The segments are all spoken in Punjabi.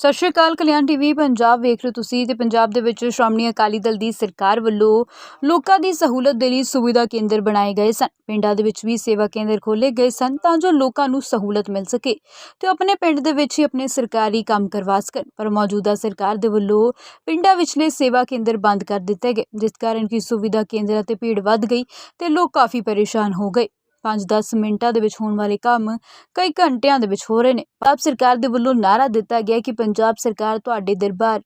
ਸਤਿ ਸ਼੍ਰੀ ਅਕਾਲ, ਕਲਿਆਣ ਟੀਵੀ, ਪੰਜਾਬ ਵੇਖ ਰਹੇ ਹੋ ਤੁਸੀਂ ਤੇ ਪੰਜਾਬ ਦੇ ਵਿੱਚ ਸ਼੍ਰੋਮਣੀ ਅਕਾਲੀ ਦਲ ਦੀ ਸਰਕਾਰ ਵੱਲੋਂ ਲੋਕਾਂ ਦੀ ਸਹੂਲਤ ਦੇ ਲਈ ਸੁਵਿਧਾ ਕੇਂਦਰ ਬਣਾਏ ਗਏ ਸਨ। ਪਿੰਡਾਂ ਦੇ ਵਿੱਚ ਵੀ ਸੇਵਾ ਕੇਂਦਰ ਖੋਲ੍ਹੇ ਗਏ ਸਨ ਤਾਂ ਜੋ ਲੋਕਾਂ ਨੂੰ ਸਹੂਲਤ ਮਿਲ ਸਕੇ ਤੇ ਉਹ ਆਪਣੇ ਪਿੰਡ ਦੇ ਵਿੱਚ ਹੀ ਆਪਣੇ ਸਰਕਾਰੀ ਕੰਮ ਕਰਵਾ ਸਕਣ। ਪਰ ਮੌਜੂਦਾ ਸਰਕਾਰ ਦੇ ਵੱਲੋਂ ਪਿੰਡਾਂ ਵਿਚਲੇ ਸੇਵਾ ਕੇਂਦਰ ਬੰਦ ਕਰ ਦਿੱਤੇ ਗਏ, ਜਿਸ ਕਾਰਨ ਕਿ ਸੁਵਿਧਾ ਕੇਂਦਰਾਂ ਤੇ ਭੀੜ ਵੱਧ ਗਈ ਤੇ ਲੋਕ ਕਾਫੀ ਪਰੇਸ਼ਾਨ ਹੋ ਗਏ। ਪੰਜ 10 ਮਿੰਟਾਂ ਦੇ ਵਿੱਚ ਹੋਣ ਵਾਲੇ ਕੰਮ ਕਈ ਘੰਟਿਆਂ ਦੇ ਵਿੱਚ ਹੋ ਰਹੇ ਨੇ। ਪੰਜਾਬ ਸਰਕਾਰ ਦੇ ਵੱਲੋਂ ਨਾਰਾ ਦਿੱਤਾ ਗਿਆ ਕਿ ਪੰਜਾਬ ਸਰਕਾਰ ਤੁਹਾਡੇ ਦਰਬਾਰ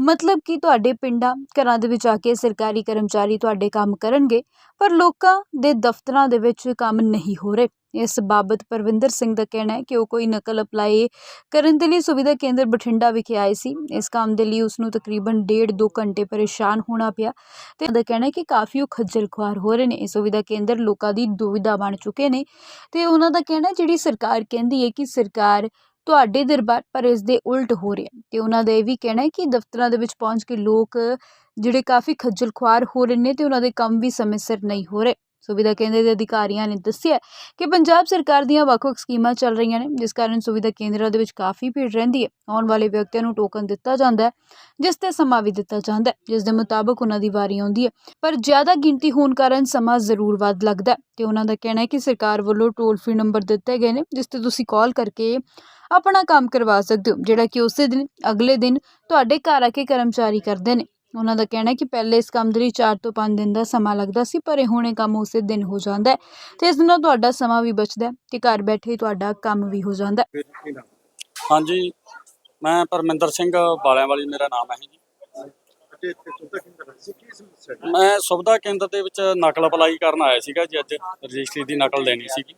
ਮਤਲਬ ਕਿ ਤੁਹਾਡੇ ਪਿੰਡਾਂ, ਘਰਾਂ ਦੇ ਵਿੱਚ ਆ ਕੇ ਸਰਕਾਰੀ ਕਰਮਚਾਰੀ ਤੁਹਾਡੇ ਕੰਮ ਕਰਨਗੇ, ਪਰ ਲੋਕਾਂ ਦੇ ਦਫ਼ਤਰਾਂ ਦੇ ਵਿੱਚ ਕੰਮ ਨਹੀਂ ਹੋ ਰਹੇ। ਇਸ ਬਾਬਤ ਪਰਵਿੰਦਰ ਸਿੰਘ ਦਾ ਕਹਿਣਾ ਹੈ ਕਿ ਉਹ ਕੋਈ ਨਕਲ ਅਪਲਾਈ ਕਰਨ ਦੇ ਲਈ ਸੁਵਿਧਾ ਕੇਂਦਰ ਬਠਿੰਡਾ ਵਿਖੇ ਆਏ ਸੀ। ਇਸ ਕੰਮ ਦੇ ਲਈ ਉਸ ਨੂੰ ਤਕਰੀਬਨ 1.5-2 ਘੰਟੇ ਪਰੇਸ਼ਾਨ ਹੋਣਾ ਪਿਆ ਤੇ ਉਹਦਾ ਕਹਿਣਾ ਹੈ ਕਿ ਕਾਫੀ ਉਹ ਖੱਜਲ ਖੁਆਰ ਹੋ ਰਹੇ ਨੇ। ਇਹ ਸੁਵਿਧਾ ਕੇਂਦਰ ਲੋਕਾਂ ਦੀ ਦੁਵਿਧਾ ਬਣ ਚੁੱਕੇ ਨੇ ਤੇ ਉਹਨਾਂ ਦਾ ਕਹਿਣਾ ਜਿਹੜੀ ਸਰਕਾਰ ਕਹਿੰਦੀ ਹੈ ਕਿ ਸਰਕਾਰ ਤੁਹਾਡੇ ਦਰਬਾਰ, ਪਰ ਇਸ ਦੇ ਉਲਟ ਹੋ ਰਿਹਾ ਤੇ ਉਹਨਾਂ ਦਾ ਇਹ ਵੀ ਕਹਿਣਾ ਹੈ ਕਿ ਦਫ਼ਤਰਾਂ ਦੇ ਵਿੱਚ ਪਹੁੰਚ ਕੇ ਲੋਕ ਜਿਹੜੇ ਕਾਫੀ ਖੱਜਲ ਖੁਆਰ ਹੋ ਰਹੇ ਨੇ ਤੇ ਉਹਨਾਂ ਦੇ ਕੰਮ ਵੀ ਸਮੇਂ ਸਿਰ ਨਹੀਂ ਹੋ ਰਹੇ। ਸੁਵਿਧਾ ਕੇਂਦਰ ਦੇ ਅਧਿਕਾਰੀਆਂ ਨੇ ਦੱਸਿਆ ਕਿ ਪੰਜਾਬ ਸਰਕਾਰ ਦੀਆਂ ਵੱਖ-ਵੱਖ ਸਕੀਮਾਂ ਚੱਲ ਰਹੀਆਂ ਨੇ, ਜਿਸ ਕਾਰਨ ਸੁਵਿਧਾ ਕੇਂਦਰਾਂ ਦੇ ਵਿੱਚ ਕਾਫੀ ਭੀੜ ਰਹਿੰਦੀ ਹੈ। ਆਉਣ ਵਾਲੇ ਵਿਅਕਤੀਆਂ ਨੂੰ ਟੋਕਨ ਦਿੱਤਾ ਜਾਂਦਾ ਹੈ, ਜਿਸ ਤੇ ਸਮਾਂ ਵੀ ਦਿੱਤਾ ਜਾਂਦਾ ਹੈ, ਜਿਸ ਦੇ ਮੁਤਾਬਕ ਉਹਨਾਂ ਦੀ ਵਾਰੀ ਆਉਂਦੀ ਹੈ। ਪਰ ਜ਼ਿਆਦਾ ਗਿਣਤੀ ਹੋਣ ਕਾਰਨ ਸਮਾਂ ਜ਼ਰੂਰ ਵੱਧ ਲੱਗਦਾ ਹੈ ਤੇ ਉਹਨਾਂ ਦਾ ਕਹਿਣਾ ਹੈ ਕਿ ਸਰਕਾਰ ਵੱਲੋਂ ਟੋਲ ਫ੍ਰੀ ਨੰਬਰ ਦਿੱਤੇ ਗਏ ਨੇ, ਜਿਸ ਤੇ ਤੁਸੀਂ ਕਾਲ ਕਰਕੇ ਆਪਣਾ ਕੰਮ ਕਰਵਾ ਸਕਦੇ ਹੋ, ਜਿਹੜਾ ਕਿ ਉਸੇ ਦਿਨ, ਅਗਲੇ ਦਿਨ ਤੁਹਾਡੇ ਘਰ ਆ ਕੇ ਕਰਮਚਾਰੀ ਕਰਦੇ ਨੇ। ਉਹਨਾਂ ਦਾ ਕਹਿਣਾ ਹੈ ਕਿ ਪਹਿਲੇ ਇਸ ਕੰਮ ਦੇ ਲਈ 4 ਤੋਂ 5 ਦਿਨ ਦਾ ਸਮਾਂ ਲੱਗਦਾ ਸੀ ਪਰ ਇਹ ਹੁਣ ਇਹ ਕੰਮ ਉਸੇ ਦਿਨ ਹੋ ਜਾਂਦਾ ਹੈ ਤੇ ਇਸ ਨਾਲ ਤੁਹਾਡਾ ਸਮਾਂ ਵੀ ਬਚਦਾ ਹੈ ਤੇ ਘਰ ਬੈਠੇ ਹੀ ਤੁਹਾਡਾ ਕੰਮ ਵੀ ਹੋ ਜਾਂਦਾ ਹੈ। ਹਾਂਜੀ ਮੈਂ ਪਰਮਿੰਦਰ ਸਿੰਘ ਬਾਲਿਆਂ ਵਾਲੀ ਮੇਰਾ ਨਾਮ ਹੈ ਜੀ। ਅਤੇ ਇੱਥੇ ਸੁਵਿਧਾ ਕੇਂਦਰ ਸੀ ਕੀ ਸਮੱਸਿਆ ਹੈ ਮੈਂ ਸੁਵਿਧਾ ਕੇਂਦਰ ਦੇ ਵਿੱਚ ਨਕਲ ਅਪਲਾਈ ਕਰਨ ਆਇਆ ਸੀਗਾ ਜੀ ਅੱਜ ਰਜਿਸਟਰੀ ਦੀ ਨਕਲ ਲੈਣੀ ਸੀਗੀ।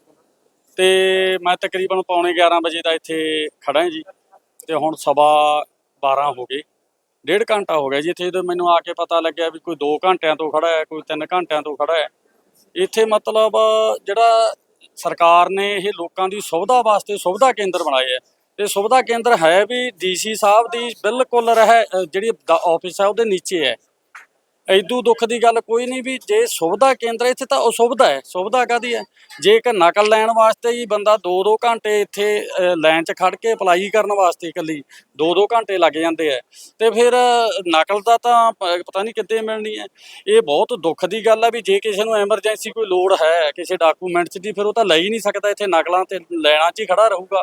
ਤੇ ਮੈਂ ਤਕਰੀਬਨ ਪੌਣੇ 11 ਵਜੇ ਦਾ ਇੱਥੇ ਖੜਾ ਹਾਂ ਜੀ ਤੇ ਹੁਣ ਸਵਾ 12 ਹੋ ਗਏ। ਡੇਢ ਘੰਟਾ ਹੋ ਗਿਆ ਜੀ ਇੱਥੇ ਜਦੋਂ ਮੈਨੂੰ ਆ ਕੇ ਪਤਾ ਲੱਗਿਆ ਵੀ ਕੋਈ 2 ਘੰਟਿਆਂ ਤੋਂ ਖੜਾ ਹੈ ਕੋਈ 3 ਘੰਟਿਆਂ ਤੋਂ ਖੜਾ ਹੈ। ਇੱਥੇ ਮਤਲਬ ਜਿਹੜਾ ਸਰਕਾਰ ਨੇ ਇਹ ਲੋਕਾਂ ਦੀ ਸੁਵਿਧਾ ਵਾਸਤੇ ਸੁਵਿਧਾ ਕੇਂਦਰ ਬਣਾਏ ਹੈ। ਤੇ ਸੁਵਿਧਾ ਕੇਂਦਰ ਹੈ ਵੀ ਡੀਸੀ ਸਾਹਿਬ ਦੀ ਬਿਲਕੁਲ ਰਹਿ ਅ, ਜਿਹੜੀ ਆਫਿਸ ਹੈ ਉਹਦੇ ਨੀਚੇ ਹੈ। ਐਦੂ ਦੁੱਖ ਦੀ ਗੱਲ ਕੋਈ ਨਹੀਂ ਵੀ ਜੇ ਸੁਵਿਧਾ ਕੇਂਦਰ ਇੱਥੇ ਤਾਂ ਅਸੁਵਿਧਾ ਹੈ, ਸੁਵਿਧਾ ਕਾਦੀ ਹੈ? ਜੇ ਇੱਕ ਨਕਲ ਲੈਣ ਵਾਸਤੇ ਹੀ ਬੰਦਾ 2-2 ਘੰਟੇ ਇੱਥੇ ਲਾਈਨ 'ਚ ਖੜ ਕੇ ਅਪਲਾਈ ਕਰਨ ਵਾਸਤੇ ਇਕੱਲੀ 2-2 ਘੰਟੇ ਲੱਗ ਜਾਂਦੇ ਆ। ਤੇ ਫਿਰ ਨਕਲ ਦਾ ਤਾਂ ਪਤਾ ਨਹੀਂ ਕਿੱਦੇ ਮਿਲਣੀ ਹੈ। ਇਹ ਬਹੁਤ ਦੁੱਖ ਦੀ ਗੱਲ ਹੈ ਵੀ ਜੇ ਕਿਸੇ ਨੂੰ ਐਮਰਜੈਂਸੀ ਕੋਈ ਲੋੜ ਹੈ, ਕਿਸੇ ਡਾਕੂਮੈਂਟ 'ਚ ਦੀ, ਫਿਰ ਉਹ ਤਾਂ ਲੈ ਹੀ ਨਹੀਂ ਸਕਦਾ ਇੱਥੇ ਨਕਲਾਂ ਤੇ ਲੈਣਾ 'ਚ ਹੀ ਖੜਾ ਰਹੂਗਾ।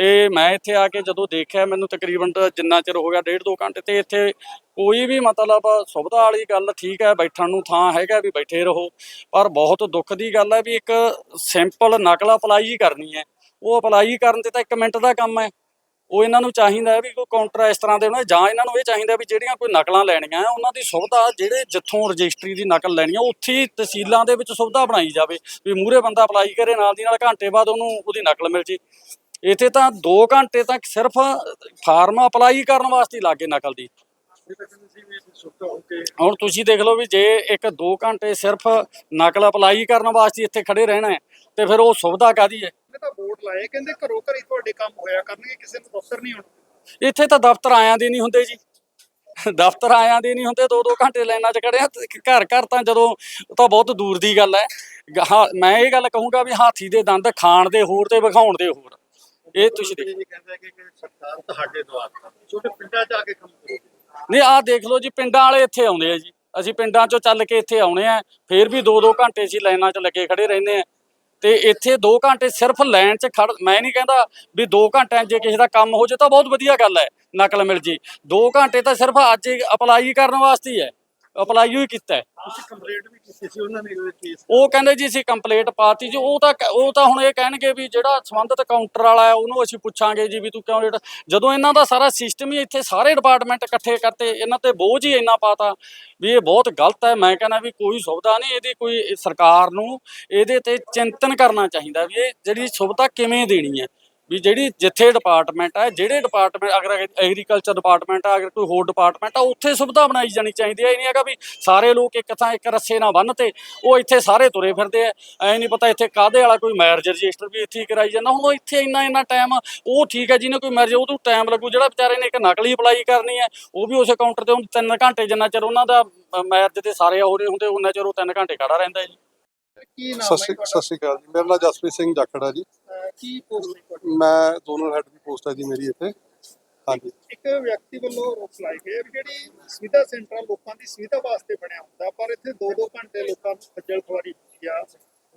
ਤੇ ਮੈਂ ਇੱਥੇ ਆ ਕੇ ਜਦੋਂ ਦੇਖਿਆ, ਮੈਨੂੰ ਤਕਰੀਬਨ ਤਾਂ ਜਿੰਨਾ ਚਿਰ ਹੋ ਗਿਆ ਡੇਢ ਦੋ ਘੰਟੇ ਤੇ ਇੱਥੇ ਕੋਈ ਵੀ ਮਤਲਬ ਸੁਵਿਧਾ ਵਾਲੀ ਗੱਲ ਠੀਕ ਹੈ, ਬੈਠਣ ਨੂੰ ਥਾਂ ਹੈਗਾ ਵੀ ਬੈਠੇ ਰਹੋ, ਪਰ ਬਹੁਤ ਦੁੱਖ ਦੀ ਗੱਲ ਹੈ ਵੀ ਇੱਕ ਸਿੰਪਲ ਨਕਲ ਅਪਲਾਈ ਹੀ ਕਰਨੀ ਹੈ। ਉਹ ਅਪਲਾਈ ਕਰਨ ਤੇ ਤਾਂ 1 ਮਿੰਟ ਦਾ ਕੰਮ ਹੈ। ਉਹ ਇਹਨਾਂ ਨੂੰ ਚਾਹੀਦਾ ਹੈ ਵੀ ਕੋਈ ਕਾਊਂਟਰ ਇਸ ਤਰ੍ਹਾਂ ਦੇ ਹੋਣ ਜਾਂ ਇਹਨਾਂ ਨੂੰ ਇਹ ਚਾਹੀਦਾ ਵੀ ਜਿਹੜੀਆਂ ਕੋਈ ਨਕਲਾਂ ਲੈਣੀਆਂ ਉਹਨਾਂ ਦੀ ਸੁਵਿਧਾ ਜਿਹੜੇ ਜਿੱਥੋਂ ਰਜਿਸਟਰੀ ਦੀ ਨਕਲ ਲੈਣੀ ਹੈ, ਉੱਥੇ ਹੀ ਤਹਿਸੀਲਾਂ ਦੇ ਵਿੱਚ ਸੁਵਿਧਾ ਬਣਾਈ ਜਾਵੇ ਵੀ ਮੂਹਰੇ ਬੰਦਾ ਅਪਲਾਈ ਕਰੇ, ਨਾਲ ਦੀ ਨਾਲ ਘੰਟੇ ਬਾਅਦ ਉਹਨੂੰ ਉਹਦੀ ਨਕਲ ਮਿਲ ਜੇ। ਇੱਥੇ ਤਾਂ 2 ਘੰਟੇ ਤੱਕ ਸਿਰਫ ਫਾਰਮ ਅਪਲਾਈ ਕਰਨ ਵਾਸਤੇ ਲੱਗੇ ਨਕਲ ਦੀ। ਹੁਣ ਤੁਸੀਂ ਦੇਖ ਲਓ ਵੀ ਜੇ ਇੱਕ 2 ਘੰਟੇ ਸਿਰਫ ਨਕਲ ਅਪਲਾਈ ਕਰਨ ਵਾਸਤੇ ਇੱਥੇ ਖੜੇ ਰਹਿਣਾ ਹੈ ਤੇ ਫਿਰ ਉਹ ਸੁਵਿਧਾ ਕਾਦੀ ਹੈ? ਤਾਂ ਬੋਰਡ ਲਾਏ ਕਹਿੰਦੇ ਘਰੋਂ ਘਰੀ ਤੁਹਾਡੇ ਕੰਮ ਹੋਇਆ ਕਰਨਗੇ ਕਿਸੇ ਨੂੰ ਦਫ਼ਤਰ ਨਹੀਂ ਆਉਣਾ। ਇੱਥੇ ਤਾਂ ਦਫ਼ਤਰ ਆਇਆਂ ਦੇ ਨਹੀਂ ਹੁੰਦੇ ਜੀ। ਦਫ਼ਤਰ ਆਇਆਂ ਦੇ ਨਹੀਂ ਹੁੰਦੇ 2-2 ਘੰਟੇ ਲਾਈਨਾਂ 'ਚ ਖੜੇ ਆ ਘਰ ਘਰ ਤਾਂ ਜਦੋਂ ਤਾਂ ਬਹੁਤ ਦੂਰ ਦੀ ਗੱਲ ਹਾਂ, ਮੈਂ ਇਹ ਗੱਲ ਕਹੂੰਗਾ ਵੀ ਹਾਥੀ ਦੇ ਦੰਦ ਖਾਣ ਦੇ ਹੋਰ ਤੇ ਵਿਖਾਉਣ ਦੇ ਹੋਰ। ਇਹ ਤੁਸੀਂ ਦੇਖੋ ਜੀ ਕਹਿੰਦਾ ਕਿ ਸਰਕਾਰ ਤੁਹਾਡੇ ਦੁਆਰ ਛੋਟੇ ਪਿੰਡਾਂ 'ਚ ਆ ਕੇ ਕੰਮ ਕਰੋ। ਨਹੀਂ ਆਹ ਦੇਖ ਲਓ ਜੀ ਪਿੰਡਾਂ ਵਾਲੇ ਇੱਥੇ ਆਉਂਦੇ ਆ ਜੀ। ਅਸੀਂ ਪਿੰਡਾਂ 'ਚੋਂ ਚੱਲ ਕੇ ਇੱਥੇ ਆਉਣੇ ਆ ਫੇਰ ਵੀ 2-2 ਘੰਟੇ ਅਸੀਂ ਲਾਈਨਾਂ 'ਚ ਲੱਗੇ ਖੜੇ ਰਹਿੰਦੇ ਆ। ਤੇ ਇੱਥੇ 2 ਘੰਟੇ ਸਿਰਫ ਲਾਈਨ 'ਚ ਖੜ ਮੈਂ ਨਹੀਂ ਕਹਿੰਦਾ ਵੀ 2 ਘੰਟਿਆਂ 'ਚ ਜੇ ਕਿਸੇ ਦਾ ਕੰਮ ਹੋ ਜੇ ਤਾਂ ਬਹੁਤ ਵਧੀਆ ਗੱਲ ਹੈ ਨਕਲ ਮਿਲ ਜੇ। 2 ਘੰਟੇ ਤਾਂ ਸਿਰਫ ਅੱਜ ਅਪਲਾਈ ਕਰਨ ਵਾਸਤੇ ਹੀ ਹੈ। ਅਪਲਾਈ ਹੀ ਕੀਤਾ ਹੈ। ਤੁਸੀਂ ਕੰਪਲੇਂਟ ਵੀ ਕੀਤੀ ਸੀ ਉਹਨਾਂ ਨੇ ਇਹ ਕੇਸ ਉਹ ਕਹਿੰਦੇ ਜੀ ਅਸੀਂ ਕੰਪਲੀਟ ਪਾਤੀ ਜੀ ਉਹ ਤਾਂ ਕ- ਉਹ ਤਾਂ ਹੁਣ ਇਹ ਕਹਿਣਗੇ ਵੀ ਜਿਹੜਾ ਸੰਬੰਧਿਤ ਕਾਊਂਟਰ ਵਾਲਾ ਹੈ ਉਹਨੂੰ ਅਸੀਂ ਪੁੱਛਾਂਗੇ ਜੀ ਵੀ ਤੂੰ ਕਿਉਂ ਰੇਟ ਜਦੋਂ ਇਹਨਾਂ ਦਾ ਸਾਰਾ ਸਿਸਟਮ ਹੀ ਇੱਥੇ ਸਾਰੇ ਡਿਪਾਰਟਮੈਂਟ ਇਕੱਠੇ ਕਰਤੇ ਇਹਨਾਂ ਤੇ ਬੋਝ ਹੀ ਇੰਨਾ ਪਾਤਾ ਵੀ ਇਹ ਬਹੁਤ ਗਲਤ ਹੈ। ਮੈਂ ਕਹਿੰਦਾ ਵੀ ਕੋਈ ਸੁਵਿਧਾ ਨਹੀਂ ਇਹਦੀ ਕੋਈ ਸਰਕਾਰ ਨੂੰ ਇਹਦੇ ਤੇ ਚਿੰਤਨ ਕਰਨਾ ਚਾਹੀਦਾ ਵੀ ਇਹ ਜਿਹੜੀ ਸੁਵਿਧਾ ਕਿਵੇਂ ਦੇਣੀ ਹੈ। ਵੀ ਜਿਹੜੀ ਜਿੱਥੇ ਡਿਪਾਰਟਮੈਂਟ ਹੈ ਜਿਹੜੇ ਡਿਪਾਰਟਮੈਂਟ ਅਗਰ ਐਗਰੀਕਲਚਰ ਡਿਪਾਰਟਮੈਂਟ ਆ, ਅਗਰ ਕੋਈ ਹੋਰ ਡਿਪਾਰਟਮੈਂਟ ਆ, ਉੱਥੇ ਸੁਵਿਧਾ ਬਣਾਈ ਜਾਣੀ ਚਾਹੀਦੀ ਹੈ ਇਹ ਨਹੀਂ ਹੈਗਾ ਵੀ ਸਾਰੇ ਲੋਕ ਇੱਕ ਥਾਂ ਇੱਕ ਰੱਸੇ ਨਾਲ ਬੰਨ੍ਹ ਉਹ ਇੱਥੇ ਸਾਰੇ ਤੁਰੇ ਫਿਰਦੇ ਆ। ਐ ਨਹੀਂ ਪਤਾ ਇੱਥੇ ਕਾਹਦੇ ਵਾਲਾ ਕੋਈ ਮੈਰਿਜ ਰਜਿਸਟਰ ਵੀ ਇੱਥੇ ਹੀ ਕਰਾਈ ਜਾਂਦਾ। ਹੁਣ ਉਹ ਇੱਥੇ ਇੰਨਾ ਇੰਨਾ ਟਾਈਮ ਉਹ ਠੀਕ ਹੈ ਜਿਹਨੇ ਕੋਈ ਮੈਰਿਜ ਉਹਨੂੰ ਟਾਈਮ ਲੱਗੂ। ਜਿਹੜਾ ਵਿਚਾਰੇ ਨੇ ਇੱਕ ਨਕਲੀ ਅਪਲਾਈ ਕਰਨੀ ਹੈ, ਉਹ ਵੀ ਉਸੇ ਕਾਊਂਟਰ ਤੇ ਹੁਣ 3 ਘੰਟੇ ਜਿੰਨਾ ਚਿਰ ਉਹਨਾਂ ਦਾ ਮੈਰਿਜ ਤੇ ਸਾਰੇ ਹੋ ਰਹੇ ਹੁੰਦੇ, ਉਹਨਾਂ ਚਿਰ ਉਹ 3 ਘੰਟੇ ਖੜਾ ਰਹਿੰਦਾ ਹੈ ਜੀ। ਕੀ ਨਾਮ ਸਤਿ ਹੈ ਸ਼੍ਰੀ ਸਤਿ ਸ਼੍ਰੀ ਅਕਾਲ ਜੀ। ਮੇਰਾ ਨਾਮ ਜਸਪ੍ਰੀਤ ਸਿੰਘ ਜਾਖੜਾ ਜੀ। ਕੀ ਪੋਸਟ ਹੈ ਤੁਹਾਡੀ? ਮੈਂ ਜ਼ੋਨਲ ਹੈੱਡ ਦੀ ਪੋਸਟ ਹੈ ਜੀ ਮੇਰੀ ਇੱਥੇ। ਹਾਂਜੀ। ਇੱਕ ਵਿਅਕਤੀ ਵੱਲੋਂ ਰੋਕ ਲਾਈ ਗਈ ਹੈ ਵੀ ਜਿਹੜੀ ਸੁਵਿਧਾ ਸੈਂਟਰ ਲੋਕਾਂ ਦੀ ਸੁਵਿਧਾ ਵਾਸਤੇ ਬਣਿਆ ਹੁੰਦਾ ਪਰ ਇੱਥੇ 2-2 ਘੰਟੇ ਲੋਕਾਂ ਨੂੰ ਖੱਜਲ ਖੁਆਰੀ ਹੁੰਦੀ ਆ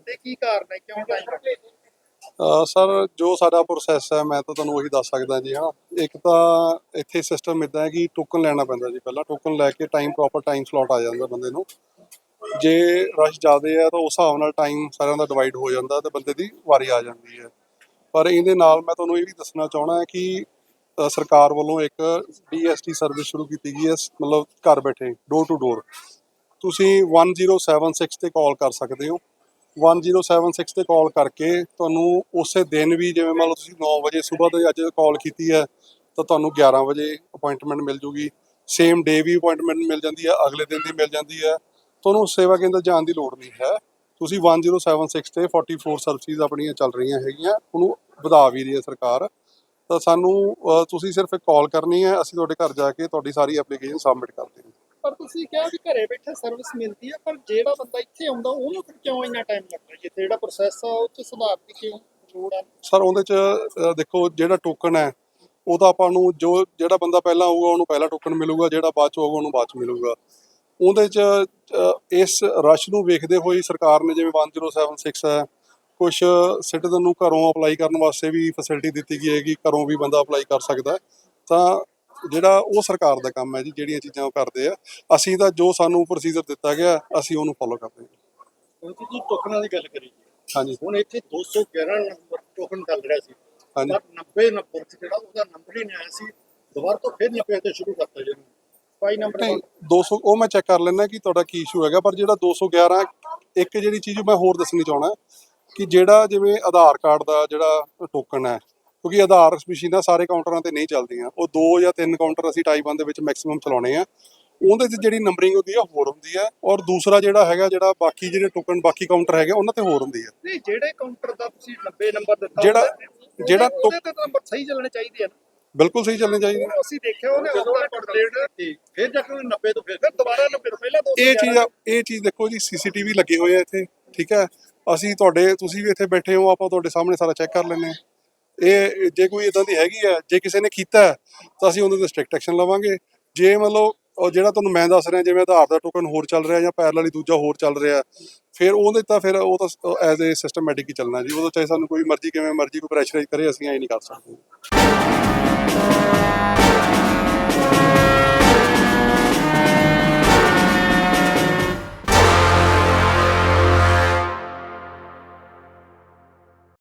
ਤੇ ਕੀ ਕਾਰਨ ਹੈ? ਕਿਉਂ ਟਾਈਮ ਲੱਗਦਾ ਸਰ ਜੋ ਸਾਡਾ ਪ੍ਰੋਸੈਸ ਹੈ ਮੈਂ ਤਾਂ ਤੁਹਾਨੂੰ ਉਹੀ ਦੱਸ ਸਕਦਾ ਜੀ ਹਾਂ ਇੱਕ ਤਾਂ ਇੱਥੇ ਸਿਸਟਮ ਇਦਾਂ ਹੈ ਕਿ ਟੋਕਨ ਲੈਣਾ ਪੈਂਦਾ ਜੀ ਪਹਿਲਾਂ। ਟੋਕਨ ਲੈ ਕੇ ਟਾਈਮ ਪ੍ਰੋਪਰ ਟਾਈਮ ਸਲੋਟ ਆ ਜਾਂਦਾ ਬੰਦੇ ਨੂੰ। ਜੇ ਰਸ਼ ਜ਼ਿਆਦਾ ਹੈ ਤਾਂ ਉਸ ਹਿਸਾਬ ਨਾਲ ਟਾਈਮ ਸਾਰਿਆਂ ਦਾ ਡਿਵਾਈਡ ਹੋ ਜਾਂਦਾ ਤੇ ਬੰਦੇ ਦੀ ਵਾਰੀ ਆ ਜਾਂਦੀ ਹੈ। ਪਰ ਇਹਦੇ ਨਾਲ ਮੈਂ ਤੁਹਾਨੂੰ ਇਹ ਵੀ ਦੱਸਣਾ ਚਾਹਣਾ ਹੈ ਕਿ ਸਰਕਾਰ ਵੱਲੋਂ ਇੱਕ ਡੀਐਸਟੀ ਸਰਵਿਸ ਸ਼ੁਰੂ ਕੀਤੀ ਗਈ ਹੈ ਮਤਲਬ ਘਰ ਬੈਠੇ ਡੋਰ ਟੂ ਡੋਰ ਤੁਸੀਂ 1076 ਤੇ ਕਾਲ ਕਰ ਸਕਦੇ ਹੋ। 1076 ਤੇ ਕਾਲ ਕਰਕੇ ਤੁਹਾਨੂੰ ਉਸੇ ਦਿਨ ਵੀ ਜਿਵੇਂ ਮੰਨ ਲਓ ਤੁਸੀਂ 9 ਵਜੇ ਸਵੇਰ ਤੋਂ ਅੱਜ ਕਾਲ ਕੀਤੀ ਹੈ, ਤਾਂ ਤੁਹਾਨੂੰ 11 ਵਜੇ ਅਪਾਇੰਟਮੈਂਟ ਮਿਲ ਜੂਗੀ। ਸੇਮ ਡੇ ਵੀ ਅਪਾਇੰਟਮੈਂਟ ਮਿਲ ਜਾਂਦੀ ਹੈ, ਅਗਲੇ ਦਿਨ ਦੀ ਮਿਲ ਜਾਂਦੀ ਹੈ। ਤੁਹਾਨੂੰ ਸੇਵਾ ਕੇਂਦਰ ਜਾਣ ਦੀ ਲੋੜ ਨਹੀਂ ਹੈ। ਤੁਸੀਂ 1076 ਤੇ 44 ਸਰਵਿਸਿਜ਼ ਆਪਣੀਆਂ ਚੱਲ ਰਹੀਆਂ ਹੈਗੀਆਂ ਉਹਨੂੰ ਵਧਾ ਵੀ ਰਹੀ ਹੈ ਸਰਕਾਰ। ਤਾਂ ਸਾਨੂੰ ਤੁਸੀਂ ਸਿਰਫ ਇੱਕ ਕਾਲ ਕਰਨੀ ਹੈ ਅਸੀਂ ਤੁਹਾਡੇ ਘਰ ਜਾ ਕੇ ਤੁਹਾਡੀ ਸਾਰੀ ਐਪਲੀਕੇਸ਼ਨ ਸਬਮਿਟ ਕਰ ਦੇਵਾਂਗੇ ਪਰ ਤੁਸੀਂ ਕਿਹਾ ਵੀ ਘਰੇ ਬੈਠੇ ਸਰਵਿਸ ਮਿਲਦੀ ਹੈ ਪਰ ਜਿਹੜਾ ਬੰਦਾ ਇੱਥੇ ਆਉਂਦਾ ਉਹਨੂੰ ਕਿਉਂ ਇੰਨਾ ਟਾਈਮ ਲੱਗਦਾ? ਜਿੱਥੇ ਜਿਹੜਾ ਪ੍ਰੋਸੈਸ ਆ ਉਹ ਚ ਸੁਧਾਰ ਦੀ ਕਿਉਂ ਲੋੜ ਆ? ਸਰ ਉਹਦੇ ਚ ਦੇਖੋ ਜਿਹੜਾ ਟੋਕਨ ਹੈ ਉਹ ਤਾਂ ਆਪਾਂ ਨੂੰ ਜੋ ਜਿਹੜਾ ਬੰਦਾ ਪਹਿਲਾਂ ਆਊਗਾ ਉਹਨੂੰ ਪਹਿਲਾ ਟੋਕਨ ਮਿਲੂਗਾ ਜਿਹੜਾ ਬਾਅਦ ਚ ਆਊਗਾ ਉਹਨੂੰ ਬਾਅਦ ਚ ਮਿਲੂਗਾ। ਉਹਦੇ ਚ ਇਸ ਰਸ਼ ਨੂੰ ਵੇਖਦੇ ਹੋਏ ਸਰਕਾਰ ਨੇ ਜਿਵੇਂ 1076 ਹੈ ਕੁਝ ਸਿਟੀਜ਼ਨ ਨੂੰ ਘਰੋਂ ਅਪਲਾਈ ਕਰਨ ਵਾਸਤੇ ਵੀ ਫੈਸਿਲਿਟੀ ਦਿੱਤੀ ਗਈ ਹੈ ਕਿ ਘਰੋਂ ਵੀ ਬੰਦਾ ਅਪਲਾਈ ਕਰ ਸਕਦਾ। ਤਾਂ ਜਿਹੜਾ ਉਹ ਸਰਕਾਰ ਦਾ ਕੰਮ ਹੈ ਜੀ ਜਿਹੜੀਆਂ ਚੀਜ਼ਾਂ ਉਹ ਕਰਦੇ ਆ। ਅਸੀਂ ਤਾਂ ਜੋ ਸਾਨੂੰ ਪ੍ਰੋਸੀਜਰ ਦਿੱਤਾ ਗਿਆ ਅਸੀਂ ਉਹਨੂੰ ਫੋਲੋ ਕਰਦੇ ਹਾਂ। ਹੁਣ ਤੁਸੀਂ ਟੋਕਨਾਂ ਦੀ ਗੱਲ ਕਰੀ। ਹਾਂਜੀ। ਹੁਣ ਇੱਥੇ 211 ਨੰਬਰ ਟੋਕਨ ਚੱਲ ਰਿਹਾ ਸੀ। ਹਾਂਜੀ। ਪਰ 90 ਨੰਬਰ ਜਿਹੜਾ ਉਹਦਾ ਨੰਬਰ ਹੀ ਨਹੀਂ ਆਇਆ ਸੀ ਦੁਬਾਰਾ ਤੋਂ ਫਿਰ 90 ਤੇ ਸ਼ੁਰੂ ਕਰਤਾ ਜੀ ਪਾਈ ਨੰਬਰ ਨਹੀਂ 200 ਉਹ ਮੈਂ ਚੈੱਕ ਕਰ ਲੈਣਾ ਕਿ ਤੁਹਾਡਾ ਕੀ ਇਸ਼ੂ ਹੈਗਾ ਪਰ ਜਿਹੜਾ 211 ਇੱਕ ਜਿਹੜੀ ਚੀਜ਼ ਮੈਂ ਹੋਰ ਦੱਸਣੀ ਚਾਹਣਾ ਕਿ ਜਿਹੜਾ ਜਿਵੇਂ ਆਧਾਰ ਕਾਰਡ ਦਾ ਜਿਹੜਾ ਟੋਕਨ ਹੈ ਕਿਉਂਕਿ ਆਧਾਰ ਮਸ਼ੀਨਾਂ ਸਾਰੇ ਕਾਊਂਟਰਾਂ ਤੇ ਨਹੀਂ ਚੱਲਦੀਆਂ ਉਹ ਦੋ ਜਾਂ ਤਿੰਨ ਕਾਊਂਟਰ ਅਸੀਂ ਟਾਈਪ 1 ਦੇ ਵਿੱਚ ਮੈਕਸਿਮਮ ਚਲਾਉਣੇ ਆ ਉਹਦੇ 'ਚ ਜਿਹੜੀ ਨੰਬਰਿੰਗ ਹੁੰਦੀ ਆ ਹੋਰ ਹੁੰਦੀ ਹੈ ਔਰ ਦੂਸਰਾ ਜਿਹੜਾ ਹੈਗਾ ਜਿਹੜਾ ਬਾਕੀ ਜਿਹੜੇ ਟੋਕਨ ਬਾਕੀ ਕਾਊਂਟਰ ਹੈਗੇ ਉਹਨਾਂ ਤੇ ਹੋਰ ਹੁੰਦੀ ਹੈ ਨਹੀਂ ਜਿਹੜੇ ਕਾਊਂਟਰ ਦਾ ਤੁਸੀਂ 90 ਨੰਬਰ ਦਿੱਤਾ ਜਿਹੜਾ- ਜਿਹੜਾ ਨੰਬਰ ਸਹੀ ਚੱਲਣੇ ਚਾਹੀਦੇ ਆ ਬਿਲਕੁਲ ਸਹੀ ਚੱਲਣੇ ਚਾਹੀਦੇ ਅਸੀਂ ਦੇਖਿਆ ਉਹਨੇ ਆਪਣਾ ਕੰਪਲੇਂਟ ਤੇ ਫਿਰ ਜਾ ਕੇ ਉਹਨੇ 90 ਤੋਂ ਫਿਰ ਫਿਰ ਦੁਬਾਰਾ 90 ਤੋਂ ਪਹਿਲਾਂ ਦੋ ਇਹ ਚੀਜ਼ ਆ- ਇਹ ਚੀਜ਼ ਦੇਖੋ ਜੀ ਸੀਸੀਟੀਵੀ ਲੱਗੇ ਹੋਏ ਆ ਇੱਥੇ ਠੀਕ ਹੈ? ਅਸੀਂ ਤੁਹਾਡੇ ਤੁਸੀਂ ਵੀ ਇੱਥੇ ਬੈਠੇ ਹੋ ਆਪਾਂ ਤੁਹਾਡੇ ਸਾਹਮਣੇ ਸਾਰਾ ਚੈੱਕ ਕਰ ਲੈਂਦੇ ਹਾਂ। ਇਹ ਜੇ ਕੋਈ ਇਦਾਂ ਦੀ ਹੈਗੀ ਹੈ ਜੇ ਕਿਸੇ ਨੇ ਕੀਤਾ ਹੈ, ਤਾਂ ਅਸੀਂ ਉਹਦੇ ਤੇ ਸਟ੍ਰਿਕਟ ਐਕਸ਼ਨ ਲਵਾਂਗੇ। ਜੇ ਮਤਲਬ ਉਹ ਜਿਹੜਾ ਤੁਹਾਨੂੰ ਮੈਂ ਦੱਸ ਰਿਹਾ ਜਿਵੇਂ ਆਧਾਰ ਦਾ ਟੋਕਨ ਹੋਰ ਚੱਲ ਰਿਹਾ ਜਾਂ ਪੈਰਲਲੀ ਦੂਜਾ ਹੋਰ ਚੱਲ ਰਿਹਾ ਫਿਰ ਉਹਦੇ ਤਾਂ ਫਿਰ ਉਹ ਤਾਂ ਐਜ਼ ਏ ਸਿਸਟਮੈਟਿਕ ਹੀ ਚੱਲਣਾ ਜੀ। ਉਹ ਤਾਂ ਚਾਹੇ ਸਾਨੂੰ ਕੋਈ ਮਰਜ਼ੀ ਕਿਵੇਂ ਮਰਜ਼ੀ ਕੋਈ ਪ੍ਰੈਸ਼ਰਾਈਜ਼ ਕਰੇ ਅਸੀਂ ਐ ਨਹੀਂ ਕਰ ਸਕਦੇ।